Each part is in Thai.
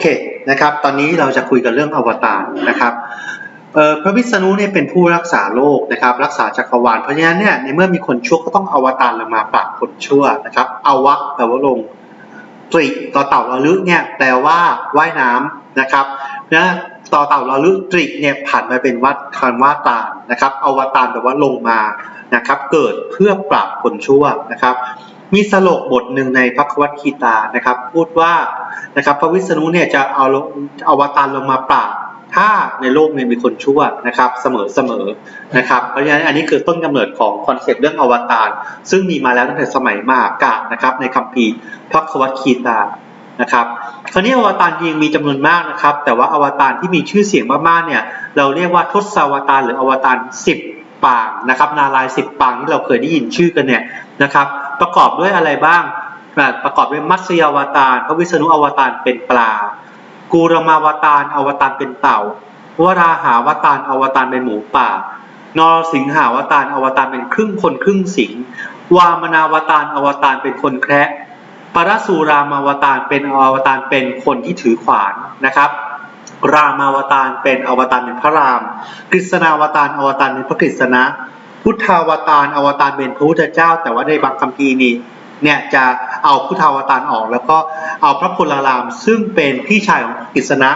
เคนะครับตอนนี้เราจะคุยกันเรื่องอวตารนะครับพระวิษณุเนี่ยเป็นผู้รักษาโลกนะครับรักษาจักรวาลเพราะฉะนั้นเนี่ยในเมื่อมีคนชั่วก็ต้องอวตารลงมาปราบคนชั่วนะครับอวะแปลว่าลงตริต่อเต่าระลึกเนี่ยแปลว่าว่ายน้ำนะครับนะต่อเต่าระลึกตริเนี่ยผ่านมาเป็นวัดคำว่าตารนะครับอวตารแปลว่าลงมานะครับเกิดเพื่อปราบคนชั่วนะครับ มีสโลกบทหนึ่งในพระควัตคีตานะครับ พูดว่านะครับพระวิษณุเนี่ยจะเอาลงอวตารลงมาปราบถ้าในโลกเนี่ยมีคนชั่วนะครับเสมอเสมอนะครับเพราะฉะนั้นอันนี้คือต้นกำเนิดของคอนเซปต์เรื่องอวตารซึ่งมีมาแล้วตั้งแต่สมัยมากาพย์นะครับในคัมภีร์พระควัตคีตานะครับคราวนี้อวตารจริงมีจำนวนมากนะครับ แต่ว่าอวตารที่มีชื่อเสียงมากๆเนี่ยเราเรียกว่าทศาวตารหรืออวตาร10 ปางนะครับ นารายณ์10ปางที่เราเคยได้ยินชื่อกันเนี่ยนะครับ ประกอบด้วยอะไรบ้างประกอบด้วยมัตสยาวตารพระวิษณุอวตารเป็นปลา กูรมาวตารอวตารเป็นเต่าวราหาวตารอวตารเป็นหมูป่านรสิงหาวตารอวตารเป็นครึ่งคนครึ่งสิง วามนาวตารอวตารเป็นคนแคระปรสูรามาวตารเป็นอวตารเป็นคนที่ถือขวานนะครับรามาวตารเป็นอวตารเป็นพระราม กฤษณาวตารอวตารเป็นพระกฤษณะ พุทธาวตารอวตารเป็นพระพุทธเจ้า แต่ว่าในบางคัมภีร์นี่เนี่ยจะเอาพุทธาวตารออก แล้วก็เอาพระพลาราม ซึ่งเป็นพี่ชายของกิษณะ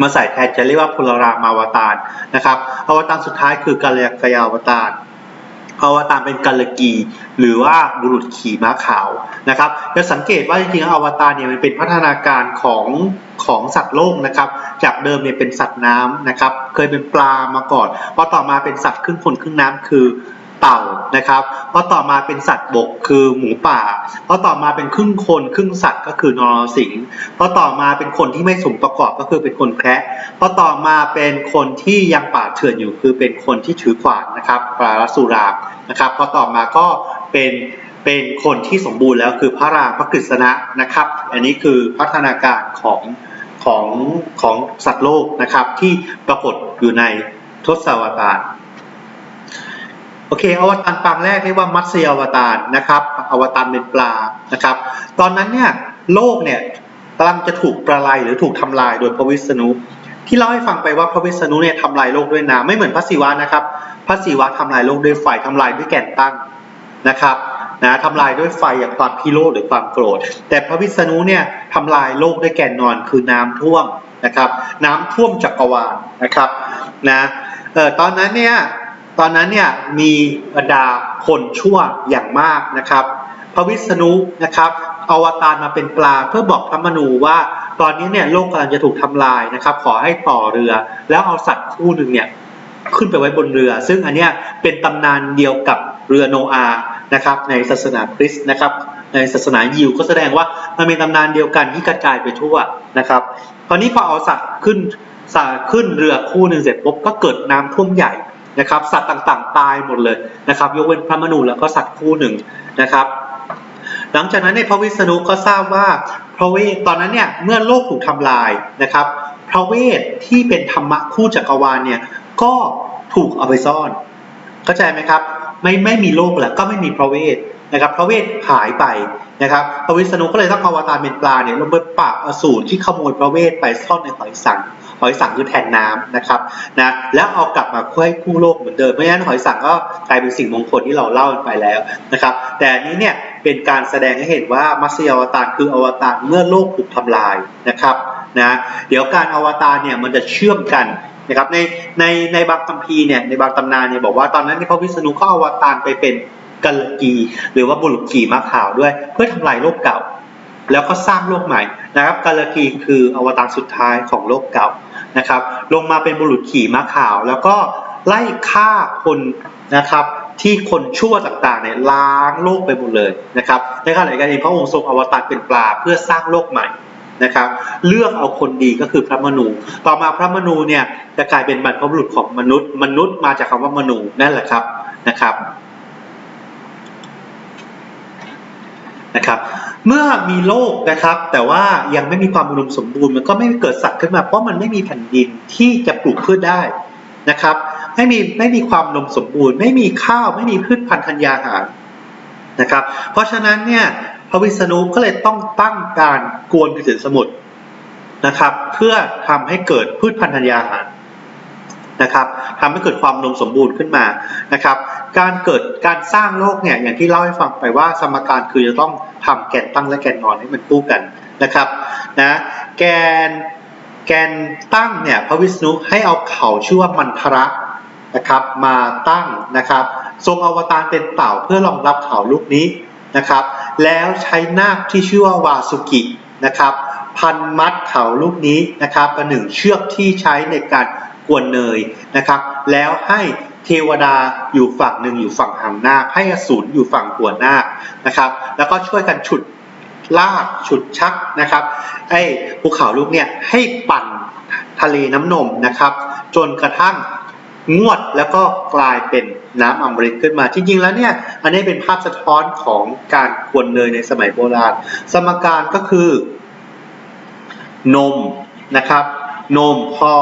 มาใส่แทนจะเรียกว่าพลรามาวตารนะครับอวตารสุดท้ายคือกัลยกยาวตาร อวตารเป็นกาลกี หรือว่าบุรุษขี่ม้าขาวนะครับจะสังเกตว่าจริงๆอวตารเนี่ยมันเป็นพัฒนาการของของสัตว์โลกนะครับ จากเดิมเนี่ยเป็นสัตว์น้ำนะครับ เคยเป็นปลามาก่อนพอต่อมาเป็นสัตว์ครึ่งคนครึ่งน้ำคือ เต่านะครับพอต่อมาเป็นสัตว์บกคือหมูป่าพอต่อมาเป็นครึ่งคนครึ่งสัตว์ก็คือนรสิงพอต่อมาเป็นคนที่ไม่สมประกอบก็คือเป็นคนแคระพอต่อมาเป็นคนที่ยังป่าเถื่อนอยู่คือเป็นคนที่ถือขวานนะครับปลาสุรามนะครับพอต่อมาก็เป็นเป็นคนที่สมบูรณ์แล้วคือพระรามพระกฤษณะนะครับ อันนี้คือพัฒนาการของของของสัตว์โลกนะครับที่ปรากฏอยู่ในทศวตาร โอเค อวตารปางแรกเรียกว่ามัตสยอวตารนะครับ อวตารเป็นปลานะครับ ตอนนั้นเนี่ยโลกเนี่ยกำลังจะถูกประลายหรือถูกทำลายโดยพระวิษณุ ที่เล่าให้ฟังไปว่าพระวิษณุเนี่ยทำลายโลกด้วยน้ำไม่เหมือนพระศิวะนะครับ พระศิวะทำลายโลกด้วยไฟทำลายด้วยแก่นตั้งนะครับนะทำลายด้วยไฟอย่างความพิโรธหรือความโกรธ แต่พระวิษณุเนี่ยทำลายโลกด้วยแก่นนอนคือน้ำท่วมนะครับ น้ำท่วมจักรวาลนะครับนะเออตอนนั้นเนี่ย ตอนนั้นเนี่ยมีบรรดาคนชั่วอย่างมากนะครับ พระวิษณุนะครับอวตารมาเป็นปลาเพื่อบอกพระมนูว่า ตอนนี้เนี่ยโลกกำลังจะถูกทำลายนะครับ ขอให้ต่อเรือ แล้วเอาสัตว์คู่หนึ่งเนี่ยขึ้นไปไว้บนเรือ ซึ่งอันเนี้ยเป็นตำนานเดียวกับเรือโนอาห์นะครับในศาสนาคริสต์นะครับ ในศาสนายิวก็แสดงว่ามันเป็นตำนานเดียวกันที่กระจายไปทั่วนะครับคราวนี้พอเอาสัตว์ขึ้นสัตว์ขึ้นเรือคู่หนึ่งเสร็จปุ๊บก็เกิดน้ำท่วมใหญ่ นะครับ สัตว์ต่างๆ ตายหมดเลยนะครับ ยกเว้นพระมนูแล้วก็สัตว์คู่หนึ่งนะครับ หลังจากนั้นในพระวิษณุก็ทราบว่าพระเวทตอนนั้นเนี่ยเมื่อโลกถูกทำลายนะครับ พระเวทที่เป็นธรรมะคู่จักรวาลเนี่ยก็ถูกเอาไปซ่อน เข้าใจไหมครับ ไม่ไม่มีโลกแล้วก็ไม่มีพระเวทนะครับพระเวทหายไปนะครับพระวิษณุก็เลยต้องอวตารเป็นปลาเนี่ยลงไปปราบอสูรที่ขโมยพระเวทไปซ่อนในหอยสังหอยสังคือแทนน้ำนะครับนะแล้วเอากลับมาคู่ให้คู่โลกเหมือนเดิมเพราะฉะนั้นหอยสังก็กลายเป็นสิ่งมงคลที่เราเล่ากันไปแล้วนะครับ แต่อันนี้เนี่ยเป็นการแสดงให้เห็นว่ามัสยอวตารคืออวตารเมื่อโลกถูกทำลายนะครับนะเดี๋ยวการอวตารเนี่ยมันจะเชื่อมกัน นะครับในในในบางคัมภีร์เนี่ยในบางตำนานเนี่ยบอกว่าตอนนั้นที่พระวิษณุเขาอวตารไปเป็นกัลกีหรือว่าบุรุษขี่ม้าขาวด้วย เพื่อทำลายโลกเก่า แล้วก็สร้างโลกใหม่นะครับกาลกีคืออวตารสุดท้ายของโลกเก่านะครับ ลงมาเป็นบุรุษขี่ม้าขาว แล้วก็ไล่ฆ่าคนนะครับที่คนชั่วต่างๆเนี่ยล้างโลกไปหมดเลยนะครับในขณะเดียวกันเองพระองค์ทรงอวตารเป็นปลาเพื่อสร้างโลกใหม่ นะครับ เลือกเอาคนดีก็คือพระมนู ต่อมาพระมนูเนี่ยจะกลายเป็นบรรพบุรุษของมนุษย์ มนุษย์มาจากคำว่ามนูนั่นแหละครับนะครับนะครับเมื่อมีโลกนะครับ แต่ว่ายังไม่มีความอุดมสมบูรณ์มันก็ไม่เกิดสัตว์ขึ้นมา เพราะมันไม่มีแผ่นดินที่จะปลูกพืชได้นะครับ ไม่มีไม่มีความอุดมสมบูรณ์ ไม่มีข้าวไม่มีพืชพันธุ์ธัญญาหารนะครับ เพราะฉะนั้นเนี่ย พระวิษณุก็เลยต้องตั้งการกวนกระสือสมุทรนะครับ เพื่อทำให้เกิดพืชพันธุ์ธัญญาหารนะครับทำให้เกิดความอุดมสมบูรณ์ขึ้นมานะครับ การเกิดการสร้างโลกเนี่ยอย่างที่เล่าให้ฟังไปว่าสมการคือจะต้องทำแกนตั้งและแกนนอนให้มันคู่กันนะครับนะแกนแกนตั้งเนี่ยพระวิษณุให้เอาเขาชื่อว่ามันทระนะครับมาตั้งนะครับ ทรงอวตารเป็นเต่าเพื่อรองรับเขาลูกนี้นะครับ แล้วใช้นาคที่ชื่อว่าวาสุกินะครับ พันมัดเขาลูกนี้นะครับประหนึ่งเชือกที่ใช้ในการกวนเนยนะครับ แล้วให้เทวดาอยู่ฝั่งหนึ่งอยู่ฝั่งหางนาค ให้อสูรอยู่ฝั่งหัวนาคนะครับ แล้วก็ช่วยกันฉุดลากฉุดชักนะครับไอ้ภูเขาลูกเนี่ยให้ปั่นทะเลน้ำนมนะครับ จนกระทั่ง งวดแล้วก็กลายเป็นน้ำอมฤตขึ้นมา จริง ๆ แล้วเนี่ย อันนี้เป็นภาพสะท้อนของการกวนเนยในสมัยโบราณ สมการก็คือ นมนะครับ นมพอ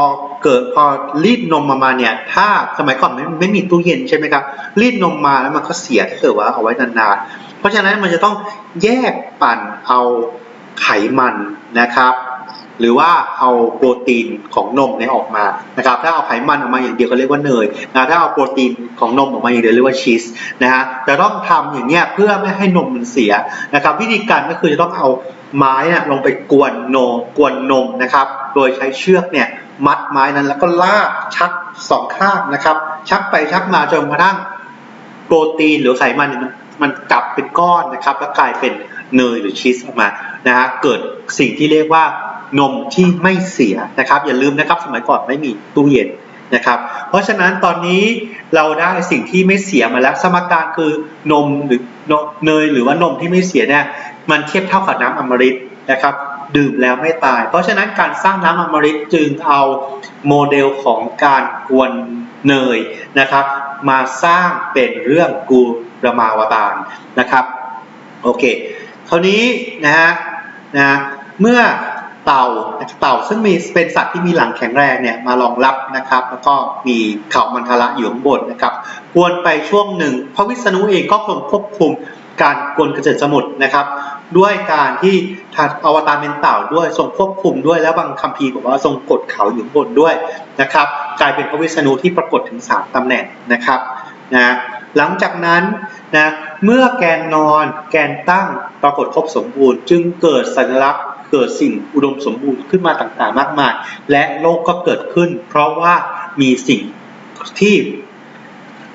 เกิดพอรีดนมมามาเนี่ย ถ้าสมัยก่อนไม่ไม่มีตู้เย็นใช่ไหมครับรีดนมมาแล้วมันก็เสียถ้าเกิดว่าเอาไว้นานๆเพราะฉะนั้นมันจะต้องแยกปั่นเอาไขมันนะครับ หรือว่าเอาโปรตีนของนมเนี่ยออกมานะครับถ้าเอาไขมันออกมาอย่างเดียวก็เรียกว่าเนยนะถ้าเอาโปรตีนของนมออกมาอย่างเดียวเรียกว่าชีสนะฮะแต่ต้องทำอย่างเงี้ยเพื่อไม่ให้นมมันเสียนะครับวิธีการก็คือจะต้องเอาไม้น่ะลงไปกวนนมกวนนมนะครับโดยใช้เชือกเนี่ยมัดไม้นั้นแล้วก็ลากชักสองข้างนะครับ ชักไปชักมาจนกระทั่งโปรตีนหรือไขมันเนี่ยมันมันกลับเป็นก้อนนะครับ แล้วกลายเป็นเนยหรือชีสออกมานะฮะเกิดสิ่งที่เรียกว่า นมที่ไม่เสียนะครับ อย่าลืมนะครับสมัยก่อนไม่มีตู้เย็นนะครับ เพราะฉะนั้นตอนนี้เราได้สิ่งที่ไม่เสียมาแล้ว สมการคือนมหรือเนยหรือว่านมที่ไม่เสียเนี่ยมันเทียบเท่ากับน้ำอมฤตนะครับดื่มแล้วไม่ตาย เพราะฉะนั้นการสร้างน้ำอมฤตจึงเอาโมเดลของการกวนเนยนะครับ มาสร้างเป็นเรื่องกูรมาวตารนะครับโอเคคราวนี้นะฮะนะเมื่อ เต่าเต่าซึ่งมีเป็นสัตว์ที่มีหลังแข็งแรงเนี่ยมารองรับนะครับ แล้วก็มีเขามันทละอยู่ข้างบนนะครับกวนไปช่วงหนึ่งพระวิษณุเองก็ทรงควบคุมการกวนกระเจิดสมุทรนะครับ ด้วยการที่อวตารเป็นเต่าด้วยทรงควบคุมด้วยแล้วบางคัมภีร์บอกว่าทรงกดเขาอยู่บนด้วยนะครับ กลายเป็นพระวิษณุที่ปรากฏถึง 3ตำแหน่งนะครับนะหลังจากนั้นนะเมื่อแกนนอนแกนตั้งปรากฏครบสมบูรณ์ จึงเกิดสัญลักษณ์ เกิดสิ่งอุดมสมบูรณ์ขึ้นมาต่างๆ มากมาย และโลกก็เกิดขึ้น เพราะว่ามีสิ่งที่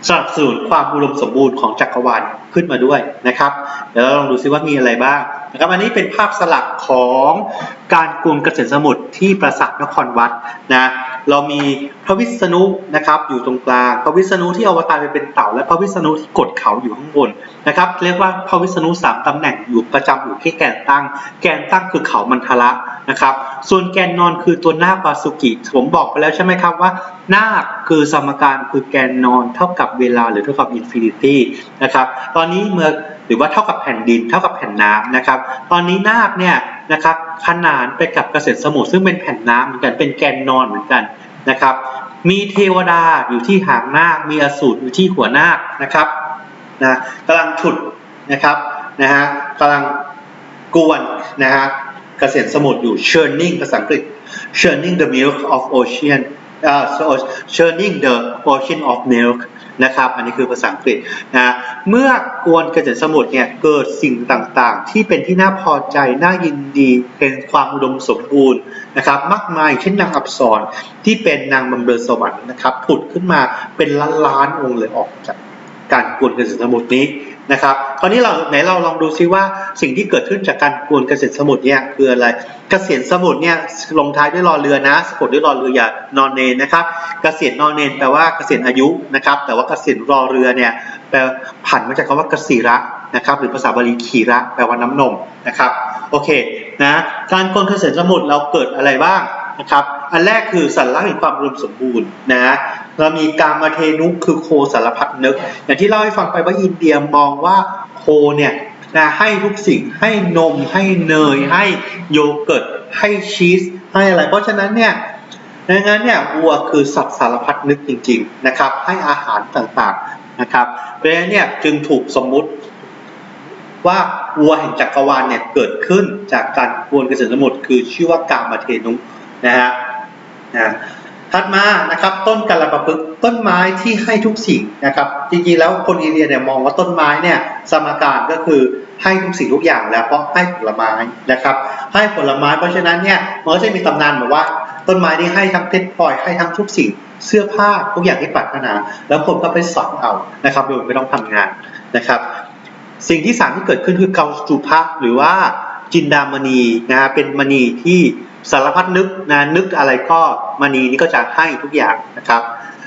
สนับสนุนความอุดมสมบูรณ์ของจักรวาลขึ้นมาด้วยนะครับ เดี๋ยวเราลองดูซิว่ามีอะไรบ้างนะครับ อันนี้เป็นภาพสลักของการกรุงเกษตรสมุทรที่ปราสาทนครวัดนะ เรามีพระวิษณุนะครับอยู่ตรงกลาง พระวิษณุที่อวตารไปเป็นเต่า และพระวิษณุที่กดเขาอยู่ข้างบนนะครับเรียกว่าพระวิษณุสามตำแหน่งอยู่ประจำอยู่ที่แกนตั้ง แกนตั้งคือเขามันทละนะครับ ส่วนแกนนอนคือตัวนาควาสุกิผมบอกไปแล้วใช่ไหมครับว่านาคคือสมการคือแกนนอนเท่ากับเวลาหรือเท่ากับอินฟินิตี้นะครับตอนนี้เมื่อหรือว่าเท่ากับแผ่นดินเท่ากับแผ่นน้ำนะครับ ตอนนี้นาคเนี่ยนะครับขนานไปกับเกษตรสมุทรซึ่งเป็นแผ่นน้ำเหมือนกันเป็นแกนนอนเหมือนกัน นะครับ มีเทวดาอยู่ที่หางนาค มีอสูรอยู่ที่หัวนาคนะครับนะกำลังฉุดนะครับนะฮะกำลังกวนนะฮะเกษตรสมุทรอยู่ churning ภาษาอังกฤษ churning the milk of ocean อ่า so churning the ocean of milk นะครับ อันนี้คือภาษาอังกฤษนะ เมื่อกวนเกษตรสมุทรเนี่ยเกิดสิ่งต่างๆ ที่เป็นที่น่าพอใจ น่ายินดี เป็นความอุดมสมบูรณ์นะครับ มากมาย เช่นนางอับสรที่เป็นนางบำเรอสวรรค์นะครับ ผุดขึ้นมาเป็นล้านๆองค์เลยออกจากการกวนเกษตรสมุทรนี้ นะครับคราวนี้เราไหนเราลองดูซิว่าสิ่งที่เกิดขึ้นจากการกวนเกษตรสมุทรเนี่ยคืออะไร เกษตรสมุทรเนี่ยลงท้ายด้วยรอเรือนะสะกดด้วยรอเรืออย่านอนเนนนะครับ เกษตรนอนเนนแปลว่าเกษตรอายุนะครับ แต่ว่าเกษตรรอเรือเนี่ยแปลผันมาจากคำว่าเกษีระนะครับ หรือภาษาบาลีขีระแปลว่าน้ำนมนะครับ โอเคนะการกวนเกษตรสมุทรเราเกิดอะไรบ้างนะครับ อันแรกคือสัญลักษณ์แห่งความอุมสมบูรณ์นะ เรามีการมาเทนุคือโคสารพัดนึก อย่างที่เล่าให้ฟังไปว่าอินเดียมองว่าโคเนี่ยนะให้ทุกสิ่งให้นมให้เนยให้โยเกิร์ตให้ชีสให้อะไร เพราะฉะนั้นเนี่ยดังนั้นเนี่ยวัวคือสัตว์สารพัดนึกจริง ๆนะครับ ให้อาหารต่างๆนะครับเพราะฉะนั้นเนี่ยจึงถูกสมมุติว่าวัวแห่งจักรวาลเนี่ยเกิดขึ้นจากการกวนกระสือสมุทรคือชื่อว่ากามาเทนุนะฮะนะ ถัดมานะครับต้นกาลปะพฤกษ์ต้นไม้ที่ให้ทุกสิ่งนะครับจริงๆแล้วคนอินเดียเนี่ยมองว่าต้นไม้เนี่ยสมการก็คือให้ทุกสิ่งทุกอย่างแล้วเพราะให้ผลไม้นะครับ ให้ผลไม้เพราะฉะนั้นเนี่ยมันก็จะมีตำนานแบบว่า ต้นไม้ที่ให้ทั้งเพชรพลอยให้ทั้งทุกสิ่งเสื้อผ้าทุกอย่างที่ปรารถนา แล้วคนก็ไปสอนเอานะครับโดยไม่ต้องทำงานนะครับ สิ่งที่สามที่เกิดขึ้นคือเกาจุภะหรือว่าจินดามณีนะฮะเป็นมณีที่ สารพัดนึกนะนึกอะไรก็มณีนี้ก็จะให้ทุกอย่างนะครับ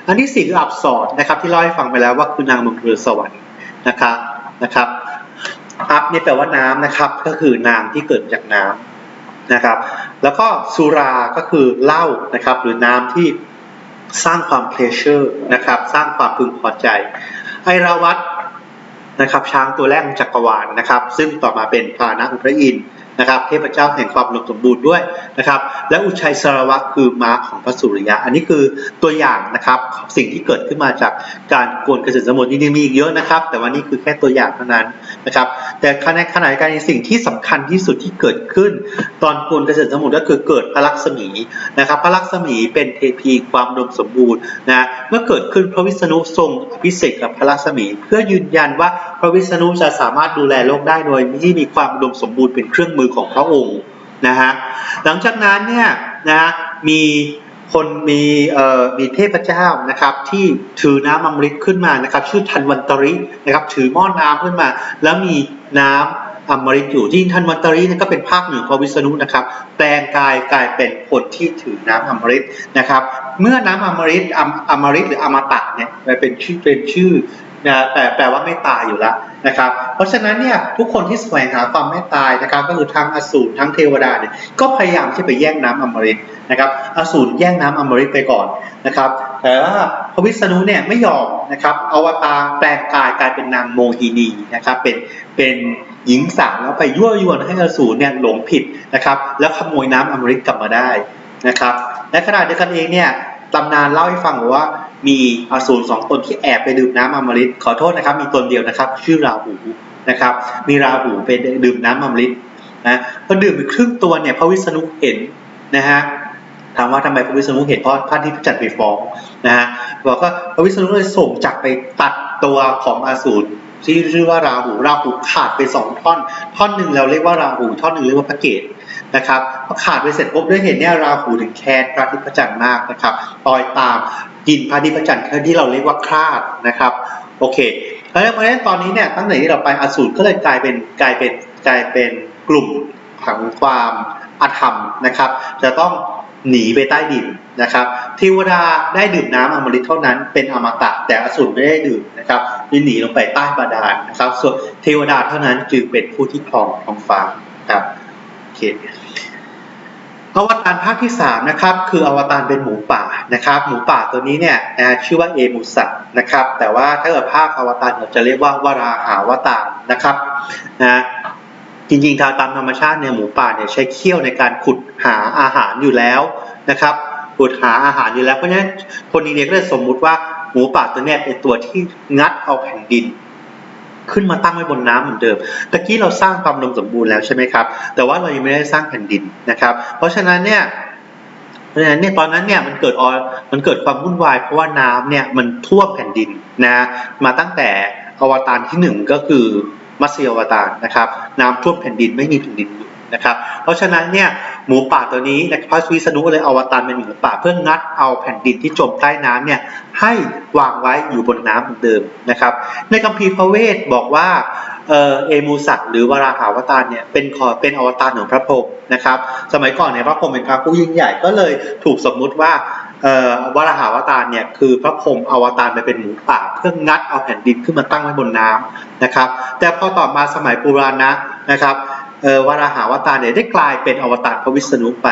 อันที่สี่คืออับสรนะครับ ที่เล่าให้ฟังไปแล้วว่าคือนางมงกรสวรรค์นะครับนะครับอัพนี่แปลว่าน้ำนะครับก็คือน้ำที่เกิดจากน้ำนะครับ แล้วก็สุราก็คือเหล้านะครับ หรือน้ำที่สร้างความเพลชเชอร์นะครับ สร้างความพึงพอใจ ไอราวัตนะครับช้างตัวแรกของจักรวาลนะครับ ซึ่งต่อมาเป็นพานะของพระอินทร์ นะครับเทพเจ้าแห่งความอุดมสมบูรณ์ด้วยนะครับและอุชัยสารวัตคือม้าของพระสุริยะ อันนี้คือตัวอย่างนะครับสิ่งที่เกิดขึ้นมาจากการกวนกระสือสมุทรจริงมีอีกเยอะนะครับ แต่ว่านี่คือแค่ตัวอย่างเท่านั้นนะครับแต่ขณะขณะเดียวกันสิ่งที่สำคัญที่สุดที่เกิดขึ้น ตอนกวนกระสือสมุทรก็คือเกิดพระลักษมีนะครับพระลักษมีเป็นเทพีความอุดมสมบูรณ์นะเมื่อเกิดขึ้นพระวิษณุทรงอภิเษกกับพระลักษมี เพื่อยืนยันว่าพระวิษณุจะสามารถดูแลโลกได้โดยที่มีความอุดมสมบูรณ์เป็นเครื่องมือือของพระองค์นะฮะหลังจากนั้นเนี่ยนะมีคนมีเอ่อมีเทพเจ้านะครับ ที่ถือน้ำอมฤตขึ้นมานะครับ ชื่อทันวันตรินะครับ ถือหม้อน้ำขึ้นมา แล้วมีน้ำอมฤตอยู่ที่ทันวันตรินี่ก็เป็นภาคหนึ่งของพระวิษณุนะครับ แปลงกายกลายเป็นคนที่ถือน้ำอมฤตนะครับ เมื่อน้ำอมฤตอมอมฤตหรืออมตะเนี่ยเป็นชื่อเป็นชื่อนะแต่แปลว่าไม่ตายอยู่แล้ว นะครับ เพราะฉะนั้นเนี่ยทุกคนที่แสวงหาความไม่ตายนะครับ ก็คือทั้งอสูรทั้งเทวดาเนี่ยก็พยายามที่ไปแย่งน้ำอมฤตนะครับอสูรแย่งน้ำอมฤตไปก่อนนะครับ แต่ว่าพระวิษณุเนี่ยไม่ยอมนะครับอวตารแปลงกายกลายเป็นนางโมหินีนะครับเป็นเป็นหญิงสาวแล้วไปยั่วยวนให้อสูรเนี่ยหลงผิดนะครับ แล้วขโมยน้ำอมฤตกลับมาได้นะครับและขณะเดียวกันเองเนี่ยตำนานเล่าให้ฟังบอกว่า มีอสูรสองตนที่แอบไปดื่มน้ำอมฤตขอโทษนะครับ มีตนเดียวนะครับ ชื่อราหูนะครับ มีราหูไปดื่มน้ำอมฤตนะพอดื่มไปครึ่งตัวเนี่ยพระวิษณุเห็นนะฮะถามว่าทำไมพระวิษณุเห็นเพราะพระที่จัดไปฟ้องนะฮะบอกว่าพระวิษณุเลยส่งจักรไปตัดตัวของอสูรที่ชื่อว่าราหูราหูขาดไปสองท่อน ท่อนหนึ่งเราเรียกว่าราหูท่อนหนึ่งเรียกว่าพระเกศนะครับพอขาดไปเสร็จปุ๊บด้วยเห็นเนี่ยราหูถึงแค้นพระทิพจันทร์มากนะครับปล่อยตาม กินพระอาทิตย์พระจันทร์ที่เราเรียกว่าคลาดนะครับโอเคเพราะฉะนั้นตอนนี้เนี่ยตั้งแต่ที่เราไปอสูรก็เลยกลายเป็นกลายเป็นกลายเป็นกลุ่มของความอาธรรมนะครับ จะต้องหนีไปใต้ดินนะครับเทวดาได้ดื่มน้ำอมฤตเท่านั้นเป็นอมตะแต่อสูรไม่ได้ดื่มนะครับหนีลงไปใต้บาดาลนะครับ ส่วนเทวดาเท่านั้นจึงเป็นผู้ที่ครองท้องฟ้าครับโอเค อวตารภาคที่สามนะครับคืออวตารเป็นหมูป่านะครับหมูป่าตัวนี้เนี่ยนะชื่อว่าเอมุสัตนะครับแต่ว่าถ้าเกิดภาคอวตารเราจะเรียกว่าวราหาวตารนะครับนะจริงๆทางตามธรรมชาติเนี่ยหมูป่าเนี่ยใช้เขี้ยวในการขุดหาอาหารอยู่แล้วนะครับขุดหาอาหารอยู่แล้วเพราะฉะนั้นคนอินเดียก็เลยสมมุติว่าหมูป่าตัวนี้เป็นตัวที่งัดเอาแผ่นดิน ขึ้นมาตั้งไว้บนน้ำเหมือนเดิม ตะกี้เราสร้างความอุดมสมบูรณ์แล้วใช่ไหมครับ แต่ว่าเรายังไม่ได้สร้างแผ่นดินนะครับ เพราะฉะนั้นเนี่ยเพราะฉะนั้นเนี่ยตอนนั้นเนี่ยมันเกิดออมันเกิดความวุ่นวายเพราะว่าน้ำเนี่ยมันท่วมแผ่นดินนะมาตั้งแต่อวตารที่หนึ่งก็คือมัสยอวตารนะครับ น้ำท่วมแผ่นดินไม่มีแผ่นดินอยู่ นะครับ เพราะฉะนั้นเนี่ยหมูป่าตัวนี้พระวิษณุเลยอวตารเป็นหมูป่าเพื่องัดเอาแผ่นดินที่จมใต้น้ำเนี่ยให้วางไว้อยู่บนน้ำเหมือนเดิมนะครับ ในคัมภีร์พระเวทบอกว่าเออเอมูสักหรือวราหาวตารเนี่ยเป็นขอเป็นอวตารของพระพรหมนะครับ สมัยก่อนเนี่ยพระพรหมเป็นพระผู้ยิ่งใหญ่ก็เลยถูกสมมุติว่าวราหาวตารเนี่ยคือพระพรหมอวตารไปเป็นหมูป่า เพื่องัดเอาแผ่นดินขึ้นมาตั้งไว้บนน้ำนะครับ แต่พอต่อมาสมัยปุราณะนะครับ เออวราหาวตารเนี่ยได้กลายเป็นอวตารพระวิษณุไป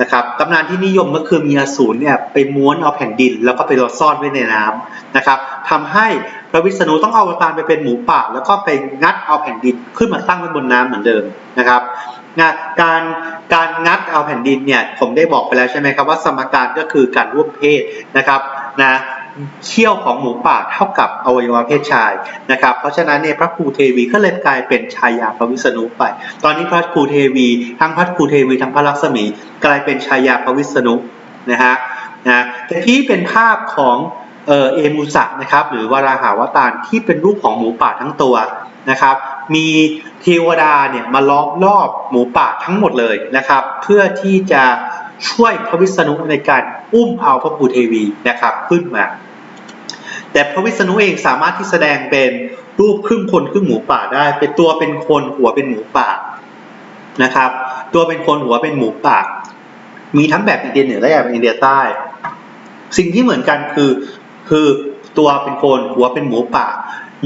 นะครับตำนานที่นิยมก็คือมีอสูรเนี่ยไปม้วนเอาแผ่นดิน แล้วก็ไปรอซ่อนไว้ในน้ำนะครับทำให้พระวิษณุต้องเอาอวตารไปเป็นหมูป่า แล้วก็ไปงัดเอาแผ่นดินขึ้นมาตั้งไว้บนน้ำเหมือนเดิมนะครับนการการงัดเอาแผ่นดินเนี่ยผมได้บอกไปแล้วใช่ไหมครับว่าสมการก็คือการร่วมเพศนะครับนะ เขี้ยวของหมูป่าเท่ากับอวัยวะเพศชายนะครับ เพราะฉะนั้นเนี่ยพระครูเทวีก็เลยกลายเป็นชายาพระวิษณุไป ตอนนี้พระครูเทวี ทั้งพระครูเทวีทั้งพระลักษมี กลายเป็นชายาพระวิษณุนะฮะนะแต่ที่เป็นภาพของเออเอมูสะนะครับหรือวราหาวตารที่เป็นรูปของหมูป่าทั้งตัวนะครับ มีเทวดาเนี่ยมาล้อมรอบหมูป่าทั้งหมดเลยนะครับ เพื่อที่จะช่วยพระวิษณุในการอุ้มเอาพระภูเทวีนะครับขึ้นมา แต่พระวิษณุเองสามารถที่แสดงเป็นรูปครึ่งคนครึ่งหมูป่าได้ เป็นตัวเป็นคนหัวเป็นหมูป่านะครับ ตัวเป็นคนหัวเป็นหมูป่า มีทั้งแบบอินเดียเหนือและแบบอินเดียใต้ สิ่งที่เหมือนกันคือคือตัวเป็นคนหัวเป็นหมูป่า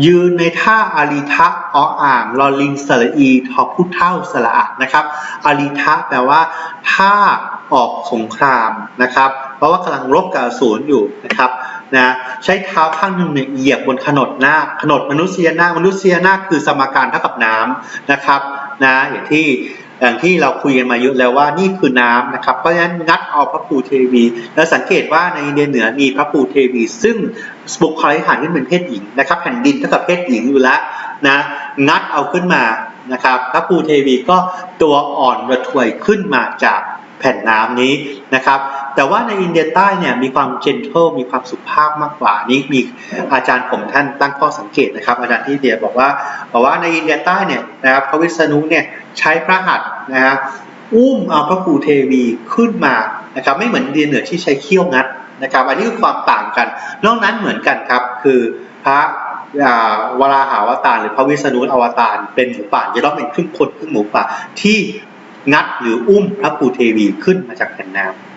ยืนในท่าอาริทะออ่างลอลิงสระอีทอผู้เท่าสระอะนะครับอาริทะแปลว่าท่าออกสงครามนะครับ ราะว่ากำลังรบกับอสูรอยู่นะครับนะใช้เท้าข้างหนึ่งเนี่ยเหยียบบนขนดหน้าขนดมนุษยนาคมนุษยนาคคือสมการเท่ากับน้ำนะครับนะอย่างที่อย่างที่เราคุยกันมาเยอะแล้วว่านี่คือน้ำนะครับ เพราะฉะนั้นงัดเอาพระภูเทวี แล้วสังเกตว่าในอินเดียเหนือมีพระภูเทวี ซึ่งบุคลิกฐานที่เป็นเพศหญิงนะครับแผ่นดินเท่ากับเพศหญิงอยู่แล้วนะงัดเอาขึ้นมานะครับพระภูเทวีก็ตัวอ่อนระทวยขึ้นมาจากแผ่นน้ำนี้นะครับ แต่ว่าในอินเดียใต้เนี่ยมีความเจนเทลมีความสุภาพมากกว่านี่มีอาจารย์ผมท่านตั้งข้อสังเกตนะครับ อาจารย์ที่เดียบอกว่าบอกว่าในอินเดียใต้เนี่ยนะครับพระวิษณุเนี่ยใช้พระหัตถ์นะฮะอุ้มเอาพระภูเทวีขึ้นมานะครับไม่เหมือนเดียเหนือที่ใช้เขี้ยวงัดนะครับอันนี้คือความต่างกัน นอกนั้นเหมือนกันครับคือพระวราหาวตารหรือพระวิษณุอวตารเป็นหมูป่าจะต้องเป็นครึ่งคนครึ่งหมูป่าที่งัดหรืออุ้มพระภูเทวีขึ้นมาจากแผ่นน้ำ